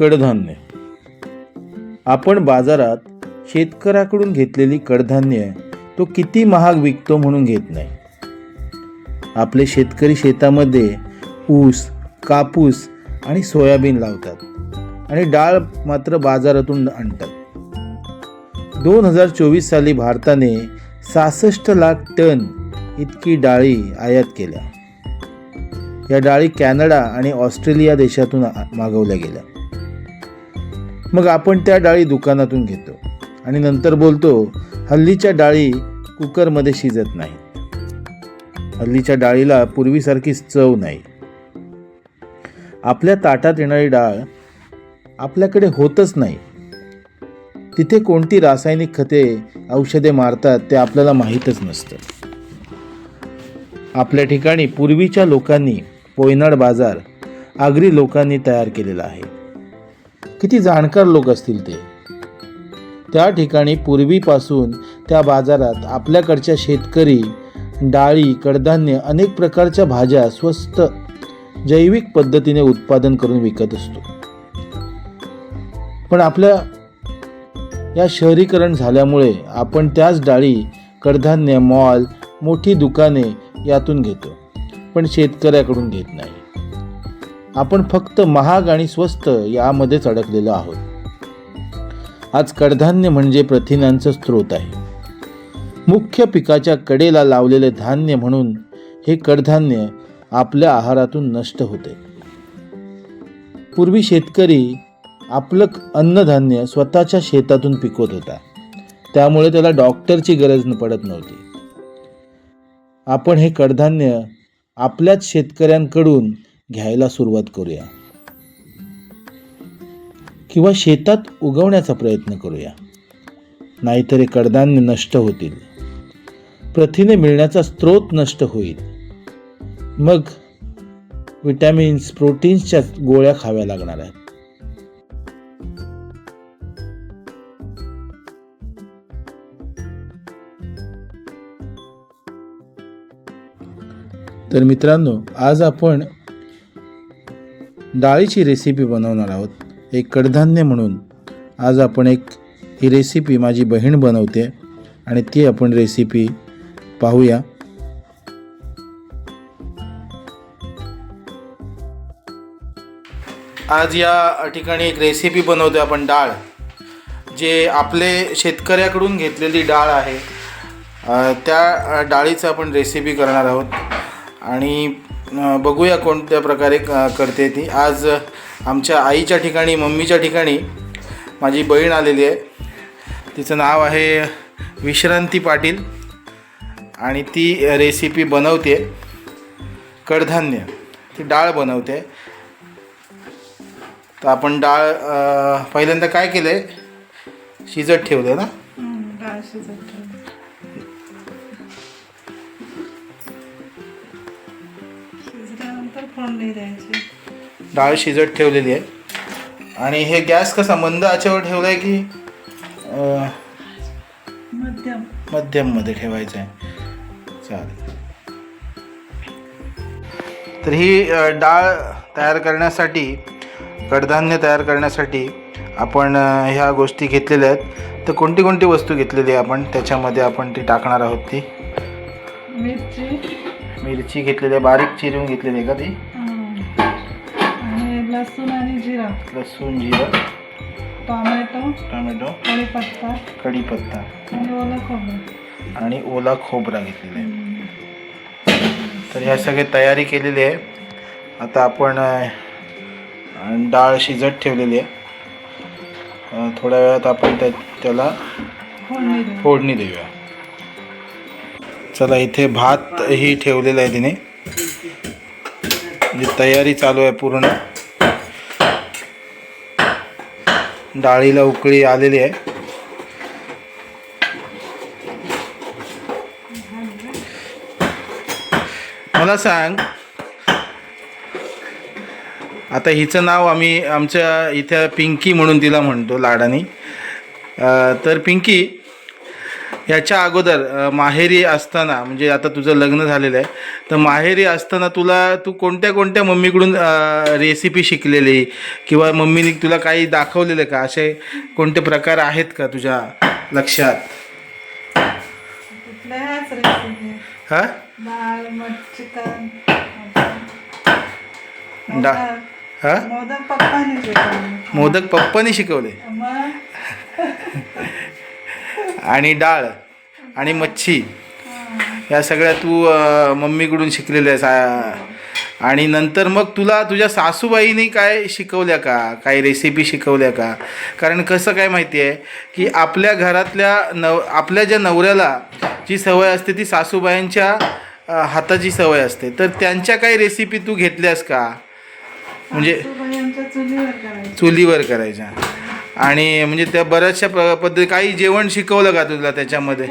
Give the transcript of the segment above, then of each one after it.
कडधान्य. आपण बाजारात शेतकऱ्याकडून घेतलेली कडधान्य तो किती महाग विकतो म्हणून घेत नाही. आपले शेतकरी शेतामध्ये ऊस कापूस आणि सोयाबीन लावतात आणि डाळ मात्र बाजारातून आणतात. दोन हजार चोवीस साली भारताने सहासष्ट लाख टन इतकी डाळी आयात केल्या. या डाळी कॅनडा आणि ऑस्ट्रेलिया देशातून मागवल्या गेल्या. मग आपण त्या डाळी दुकानातून घेतो. आणि नंतर बोलतो हल्लीच्या डाळी कुकरमध्ये शिजत नाही. हल्लीच्या डाळीला पूर्वीसारखीच चव नाही. आपल्या ताटात येणारी डाळ आपल्याकडे होतच नाही. तिथे कोणती रासायनिक खते औषधे मारतात ते आपल्याला माहीतच नसतं. आपल्या ठिकाणी पूर्वीच्या लोकांनी पोयनाड बाजार आगरी लोकांनी तयार केलेला आहे. किती जाणकार लोक असतील ते? त्या ठिकाणी पूर्वीपासून त्या बाजारात आपल्याकडच्या शेतकरी डाळी कडधान्य अनेक प्रकारच्या भाज्या स्वस्त जैविक पद्धतीने उत्पादन करून विकत असतो. पण आपल्या या शहरीकरण झाल्यामुळे आपण त्याच डाळी कडधान्य मॉल मोठी दुकाने यातून घेतो. पण शेतकऱ्याकडून घेत नाही. आपण फक्त महाग आणि स्वस्त यामध्येच अडकलेलो आहोत. आज कडधान्य म्हणजे प्रथिनांचं स्रोत आहे. मुख्य पिकाच्या कडेला लावलेले धान्य म्हणून हे कडधान्य आपल्या आहारातून नष्ट होते. पूर्वी शेतकरी आपलं अन्नधान्य स्वतःच्या शेतातून पिकवत होता. त्यामुळे त्याला डॉक्टरची गरज न पडत नव्हती. आपण हे कडधान्य आपल्याच शेतकऱ्यांकडून घ्यायला सुरुवात करूया. किंवा शेतात उगवण्याचा प्रयत्न करूया. नाहीतर हे कडधान्य नष्ट होतील. प्रथिने मिळण्याचा स्रोत नष्ट होईल. मग विटॅमिन्स प्रोटीन्सच्या गोळ्या खाव्या लागणार आहेत. तर मित्रांनो आज आपण डाळीची रेसिपी बनवणार आहोत. एक कडधान्य म्हणून. आज आपण एक ही रेसिपी माझी बहीण बनवते आणि ती आपण रेसिपी पाहूया. आज या ठिकाणी एक रेसिपी बनवतो आपण डाळ. जे आपले शेतकऱ्याकडून घेतलेली डाळ आहे. त्या डाळीचं आपण रेसिपी करणार आहोत. आणि बघूया कोणत्या प्रकारे क- करते ती. आज आमच्या आईच्या ठिकाणी मम्मीच्या ठिकाणी माझी बहीण आलेली आहे. तिचं नाव आहे विश्रांती पाटील आणि ती रेसिपी बनवते. कडधान्य. ती डाळ बनवते. तर आपण डाळ पहिल्यांदा काय केलं आहे शिजत ठेवलं ना? डाळ शिजत द्यायची. डाळ शिजत ठेवलेली आहे. आणि हे गॅस कसा मंद आचेवर ठेवला आहे की मध्यम. मध्यममध्ये ठेवायचं आहे? चालेल. तर ही डाळ तयार करण्यासाठी कडधान्य तयार करण्यासाठी आपण ह्या गोष्टी घेतलेल्या आहेत. तर कोणती कोणती वस्तू घेतलेली आहे आपण? त्याच्यामध्ये आपण ती टाकणार आहोत ती. मिरची. मिरची घेतलेली आहे बारीक चिरून घेतलेली आहे का ती? आणि लसूण आणि जिरा. लसूण जिरं. टोमॅटो. टोमॅटो. कढीपत्ता. कढीपत्ता. आणि ओलं खोबरं. आणि ओला खोबरा घेतलेला आहे. तर ह्या सगळे तयारी केलेली आहे. आता आपण डाळ शिजत ठेवलेली आहे. थोड्या वेळात आपण त्या त्याला फोडणी देऊया. चला इथे भात ही ठेवलेला आहे तिने. म्हणजे तयारी चालू आहे पूर्ण. डाळीला उकळी आलेली आहे. मला सांग आता हिचं नाव आम्ही आमच्या इथे पिंकी म्हणून तिला म्हणतो लाडानी. तर पिंकी याच्या अगोदर माहेरी असताना म्हणजे आता तुझं लग्न झालेलं आहे तर माहेरी असताना तुला तू कोणत्या कोणत्या मम्मीकडून रेसिपी शिकलेली? किंवा मम्मीने तुला काही दाखवलेलं का? असे कोणते प्रकार आहेत का तुझ्या लक्षात? हा? डा हा? मोदक पप्पाने शिकवले मोदक पप्पानी शिकवले मग आणि डाळ आणि मच्छी. या सगळ्या तू मम्मीकडून शिकलेल्या आहेस आणि नंतर मग तुला तुझ्या सासूबाईनी काय शिकवल्या का? काही रेसिपी शिकवल्या का? कारण कसं काय माहिती आहे की आपल्या घरातल्या नव आपल्या ज्या नवऱ्याला जी सवय असते ती सासूबाईंच्या हाताची सवय असते. तर त्यांच्या काही रेसिपी तू घेतल्यास का? म्हणजे चुलीवर करायच्या. आणि म्हणजे त्या बऱ्याचशा प पद्धती काही जेवण शिकवलं का तुला त्याच्यामध्ये?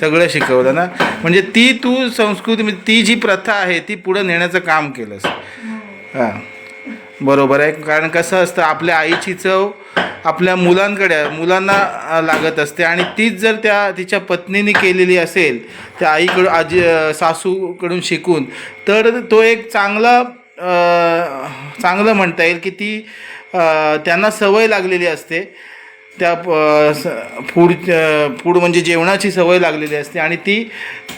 सगळं शिकवलं ना? म्हणजे ती तू संस्कृती म्हणजे ती जी प्रथा आहे ती पुढं नेण्याचं काम केलंस. हो. हां. बरोबर आहे. कारण कसं असतं आपल्या आईची चव आपल्या मुलांकडे मुलांना लागत असते आणि तीच जर त्या तिच्या पत्नीने केलेली असेल त्या आईकडून आजी सासूकडून शिकून तर तो एक चांगला चांगलं म्हणता येईल की ती त्यांना सवय लागलेली असते. त्या प- स- फूड फूड म्हणजे जेवणाची सवय लागलेली असते आणि ती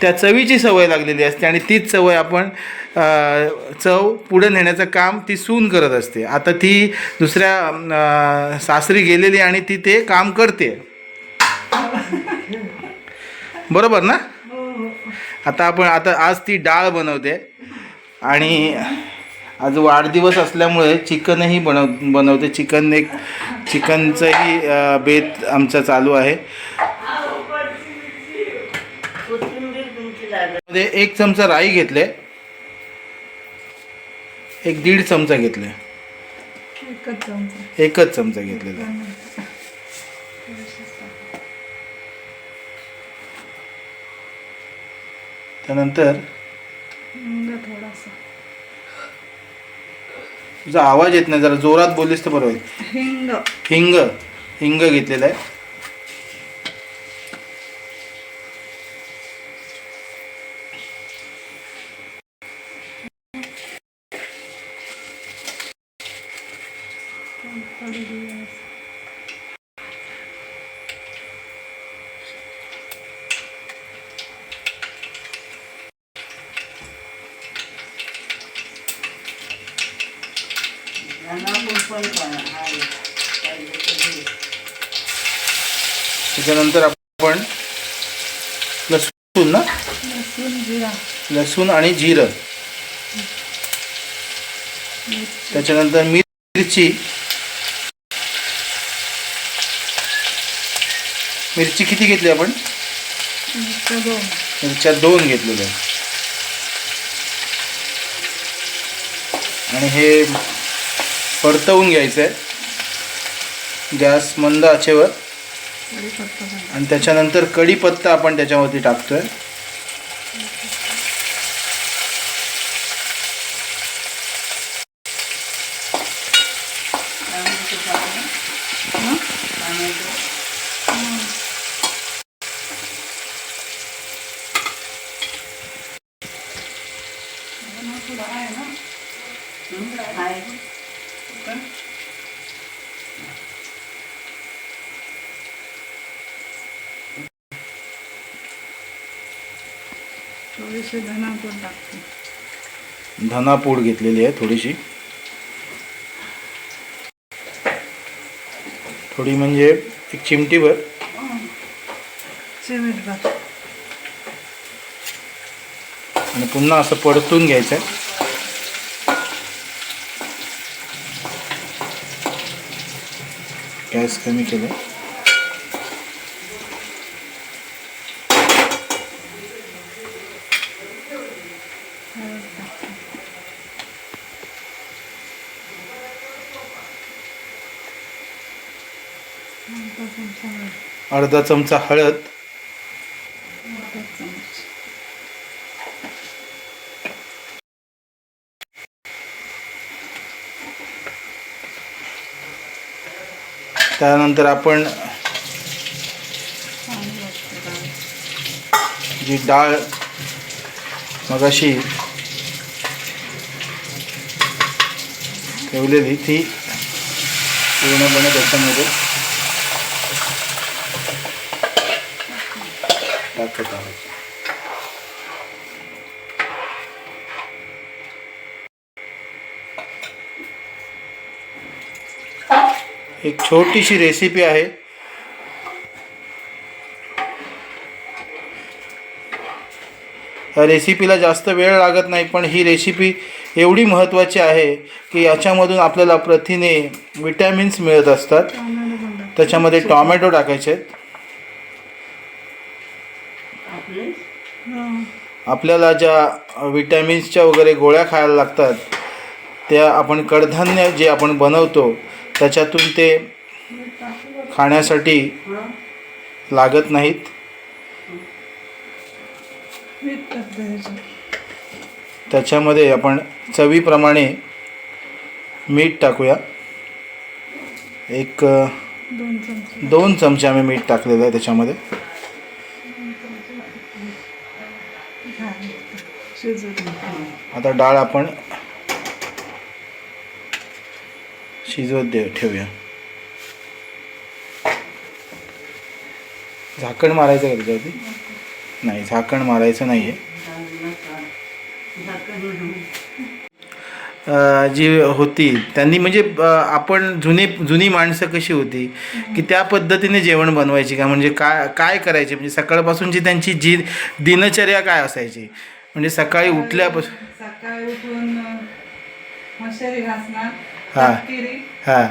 त्या चवीची सवय लागलेली असते आणि तीच सवय आपण चव पुढे नेण्याचं काम ती सून करत असते. आता ती दुसऱ्या सासरी गेलेली आणि ती ते काम करते. बरोबर ना? आता आपण आता आज ती डाळ बनवते आणि आज वाढदिवस असल्यामुळे चिकनही बनव बनवते. चिकन एक चिकनचंही बेत आमचा चालू आहे. मध्ये एक चमचा राई घेतले. एक दीड चमचा घेतले. एकच चमचा. घेतलेला. त्यानंतर थोडासा. तुझा आवाज येत नाही जरा जोरात बोललीस तर बरोबर होईल. हिंग. हिंग. हिंग घेतलेलं आहे थोडी दिवस त्याच्यानंतर आपण लसूण ना? लसूण आणि जिरं. त्याच्यानंतर मिरची. मिरची किती घेतली आपण? मिरच्या दोन. घेतलेल्या. आणि हे परतवून घ्यायचं आहे गॅस मंद आचेवर. आणि त्याच्यानंतर कढीपत्ता आपण त्याच्यावरती टाकतोय. धनापूर टाकते धनापूड घेतलेली आहे थोडीशी. थोडी म्हणजे एक चिमटीभर. चिमीट भात आणि पुन्हा असं परतून घ्यायचं आहे गॅस कमी केलं हळद टाकते अर्धा चमचा हळद अर्धा चमचा हळद. त्यानंतर आपण जी डाळ मगाशी ठेवलेली ती पूर्णपणे त्याच्यामध्ये टाकत आहोत एक छोटीशी रेसिपी आहे. या रेसिपीला जास्त वेळ लागत नाही पण ही रेसिपी एवढी महत्त्वाची आहे की याच्यामधून आपल्याला प्रथिने विटॅमिन्स मिळत असतात. त्याच्यामध्ये टॉमॅटो टाकायचे आहेत. आपल्याला ज्या विटॅमिन्सच्या वगैरे गोळ्या खायला लागतात त्या आपण कडधान्य जे आपण बनवतो त्याच्यातून ते खाण्यासाठी लागत नाहीत. त्याच्यामध्ये आपण चवीप्रमाणे मीठ टाकूया. एक दोन चमचे दोन चमचे आम्ही मीठ टाकलेलं आहे त्याच्यामध्ये. आता डाळ आपण शिजवत दे ठेवूया. झाकण मारायचं का त्याच्यावरती? नाही झाकण मारायचं नाही आहे जी होती त्यांनी म्हणजे आपण जुने जुनी माणसं कशी होती की त्या पद्धतीने जेवण बनवायची का? म्हणजे काय काय करायचे? म्हणजे सकाळपासूनची त्यांची जी दिनचर्या काय असायची? म्हणजे सकाळी उठल्यापासून सकाळी उठून मशारी घासणार हा. तपकिरी हां.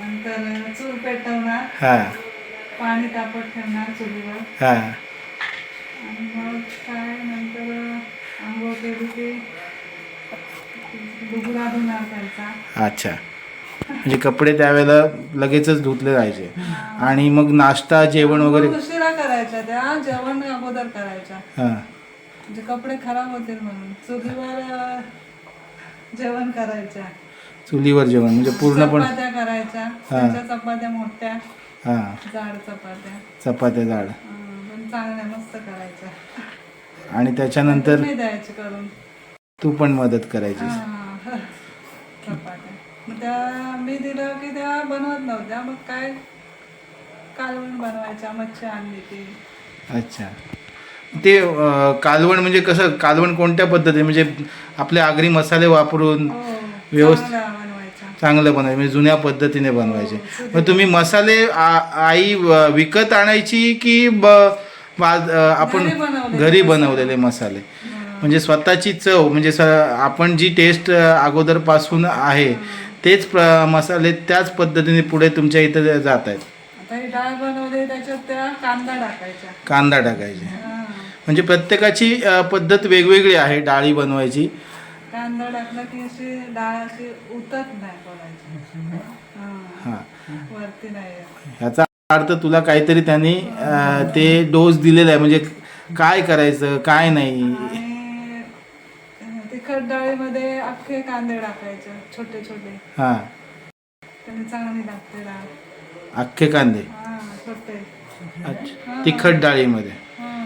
नंतर चूल पेटवणार हां. पाणी तापत ठेवणार चुलीवर. हां. आणि मग काय नंतर आंघोळ केली की डुबरा धुणार त्यांचा. अच्छा. म्हणजे कपडे त्यावेळेला लगेचच धुतले जायचे. आणि मग नाश्ता जेवण वगैरे उशिरा करायच्या त्या जेवण अगोदर करायच्या. हां. म्हणजे कपडे खराब होतील म्हणून. चुलीवर जेवण करायच्या. चुलीवर जेवण म्हणजे पूर्णपणे चपात्या करायच्या. त्याच्या चपात्या मोठ्या. हां. जाड चपात्या. चपात्या जाड. पण चांगल्या मस्त करायच्या. आणि त्याच्यानंतर तुम्ही द्यायची करून. तू पण मदत करायची हा, चपात्या. मग त्या मी दिलं की त्या बनवत नव्हत्या. मग काय कालवण बनवायच्या? मच्छी आणली की अच्छा. ते कालवण म्हणजे कसं कालवण कोणत्या पद्धतीने? म्हणजे आपले आगरी मसाले वापरून हो व्यवस्थित- चांगलं बनवायचे. म्हणजे जुन्या पद्धतीने बनवायचे. मग तुम्ही मसाले आई विकत आणायची की ब आपण घरी बनवलेले मसाले? म्हणजे स्वतःची चव म्हणजे स आपण जी टेस्ट अगोदरपासून आहे तेच प्र मसाले त्याच पद्धतीने पुढे तुमच्या इथं जात आहेत ही कांदा टाकायचे. हा. म्हणजे प्रत्येकाची अ, पद्धत वेगवेगळी आहे डाळी बनवायची. कांदा टाकला की अशी डाळ अशी उतत नाही पडायची हा. हां. वरती नाही. येत. ह्याचा अर्थ तुला काहीतरी त्यांनी अ, ते डोस दिलेला आहे. म्हणजे काय करायचं काय नाही? आणि तिखट डाळीमध्ये अख्खे कांदे टाकायचे छोटे छोटे. हां. त्याने चांगली लागते डाळ. अख्खे कांदे? हा छोटे. अच्छा. तिखट डाळीमध्ये हा.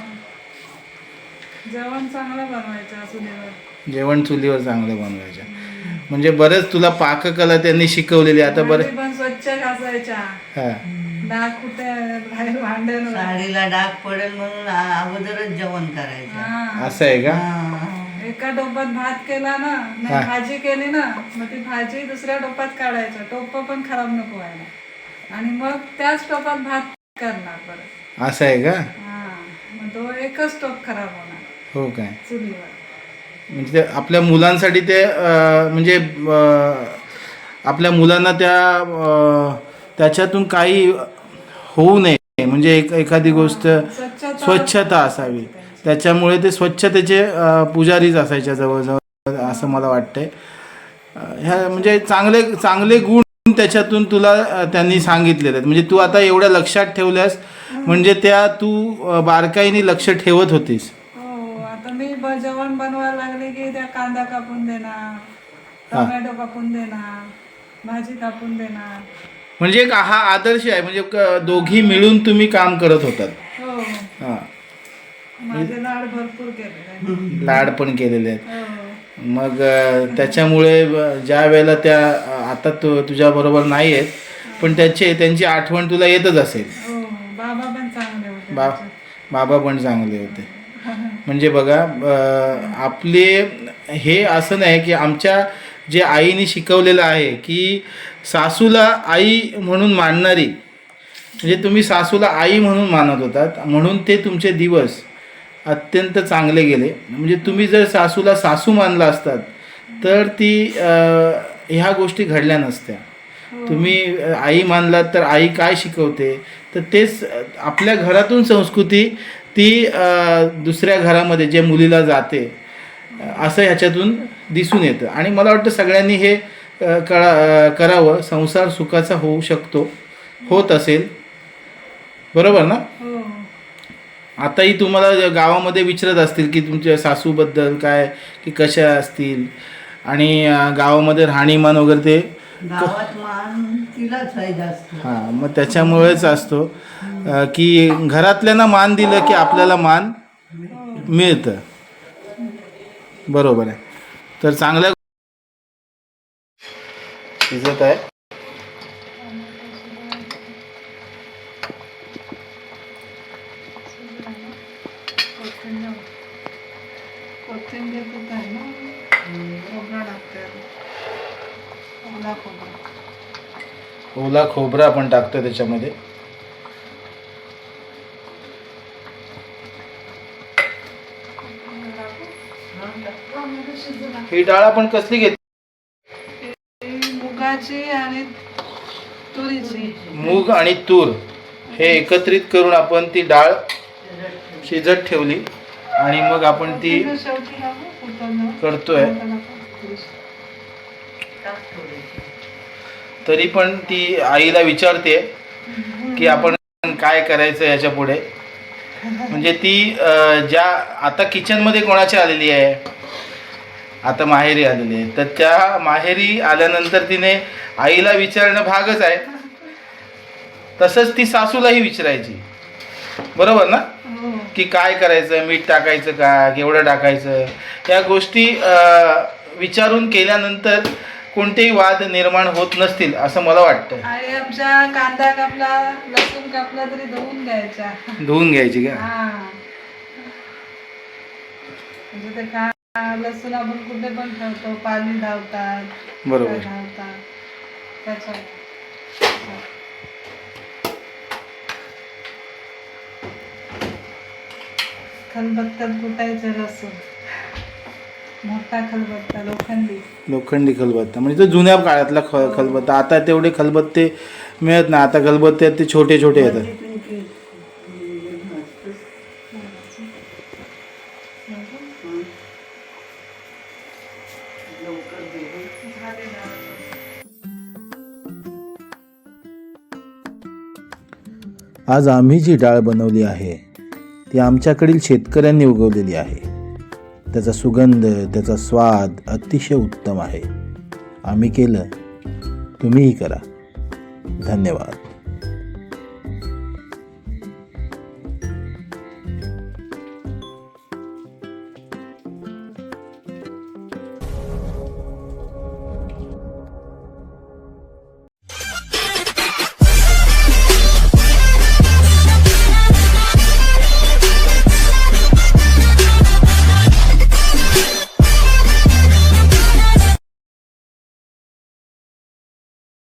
जेवण चांगलं बनवायचं चुलीवर जेवण चुलीवर चांगलं बनवायचं. म्हणजे बरंच तुला पाककला त्यांनी शिकवलेली आता बरं भांडी पण स्वच्छ घासायच्या. हां. डाग कुठे बाहेर साडीला डाग पडेल म्हणून आ- अगोदरच जेवण करायचं. हा. असं आहे का? हा. एका टोपात भात केला ना नाही भाजी केली ना मग ती भाजी दुसऱ्या टोपात काढायचं. टोप पण खराब नको व्हायला. आणि मग त्याच टोपात भात करणार परत. असं आहे का? हा. मग तो एकच टोप खराब होणार. हो काय? चुलीवर. म्हणजे ते आपल्या मुलांसाठी ते अं, म्हणजे अं, आपल्या मुलांना त्या अं, त्याच्यातून काही होऊ नये. म्हणजे एक एखादी गोष्ट स्वच्छता. स्वच्छता असावी. त्याच्यामुळे ते स्वच्छतेचे अं, पुजारीच असायच्या जवळजवळ असं मला वाटतंय. अं, ह्या म्हणजे चांगले चांगले गुण त्याच्यातून तुला अं, त्यांनी सांगितलेले आहेत. म्हणजे तू आता एवढ्या लक्षात ठेवल्यास म्हणजे त्या तू अं, बारकाईने लक्ष ठेवत होतीस. मी ब- जेवण बनवायला लागले की त्या कांदा कापून देणार टोमॅटो कापून देणार भाजी कापून देणार. म्हणजे एक हा आदर्श आहे म्हणजे क- दोघी मिळून तुम्ही काम करत होतात. हो. माझे लाड भरपूर केले लाड पण केलेले आहेत. हो. मग अ, त्याच्यामुळे अ, ज्या वेळेला त्या अ, आता तू तुझ्याबरोबर नाही आहेत पण त्याचे त्यांची आठवण तुला येतच असेल. हो बाबा पण चांगले होते बा बाबा पण चांगले होते. म्हणजे बघा आपले हे असं नाही की आमच्या जे आईने शिकवलेलं आहे की सासूला आई म्हणून मानणारी म्हणजे तुम्ही सासूला आई म्हणून मानत होतात म्हणून ते तुमचे दिवस अत्यंत चांगले गेले. म्हणजे तुम्ही जर सासूला सासू मानला असतात तर ती ह्या गोष्टी घडल्या नसत्या. तुम्ही अ, आई मानलात तर आई काय शिकवते? तर तेच आपल्या घरातून संस्कृती ती दुसऱ्या घरामध्ये जे मुलीला जाते असं ह्याच्यातून दिसून येतं. आणि मला वाटतं सगळ्यांनी हे कळा करावं. संसार सुखाचा होऊ शकतो. होत असेल. बरोबर ना? हो. आताही तुम्हाला गावामध्ये विचारत असतील की तुमच्या सासूबद्दल काय की कशा असतील? आणि गावामध्ये राहणीमान वगैरे ते गावात मान तिलाच आहे जास्त. हां मग त्याच्यामुळेच असतो. की घरातल्यांना मान दिलं की आपल्याला मान मिळतं. बरोबर आहे. तर चांगल्या शिजत आहे. ओला खोबरा आपण टाकतो त्याच्यामध्ये. ही डाळ आपण कसली घेतली? मुगाची आणि तुरीची. मूग आणि तूर. हे एकत्रित करून आपण ती डाळ शिजत ठेवली. आणि मग आपण ती. करतोय. तरी पण ती आईला विचारते की आपण काय करायचं याच्यापुढे? म्हणजे ती ज्या आता किचनमध्ये कोणाची आलेली आहे? आता माहेरी आलेली आहे. तर त्या माहेरी आल्यानंतर तिने आईला विचारणं भागच आहे. तसंच ती सासूलाही विचारायची. बरोबर ना? हो. की काय करायचं? मीठ टाकायचं का? केवढं टाकायचं? या गोष्टी विचारून केल्यानंतर कोणतेही वाद निर्माण होत नसतील असं मला वाटतं आमच्या कांदा कापला लसूण कापला तरी धुवून घ्यायचा. धुवून घ्यायची का? हा. म्हणजे ते का लसूण आपण कुठे पण ठेवतो पाणी धावतात बरोबर. धावतात त्याच्या खलबत्त्यात कुटायचं लसूण. मोठा खलबत्ता लोखंडी. लोखंडी खलबत्ता. म्हणजे तो जुन्या काळातला ख खलबत्ता. आता तेवढे खलबत्ते मिळत नाही. आता खलबत्ते आहेत ते छोटे छोटे येतात. ना आज आम्ही जी डाळ बनवली आहे ती आमच्याकडील शेतकऱ्यांनी उगवलेली आहे. त्याचा सुगंध त्याचा स्वाद अतिशय उत्तम आहे. आम्ही केलं तुम्हीही करा. धन्यवाद.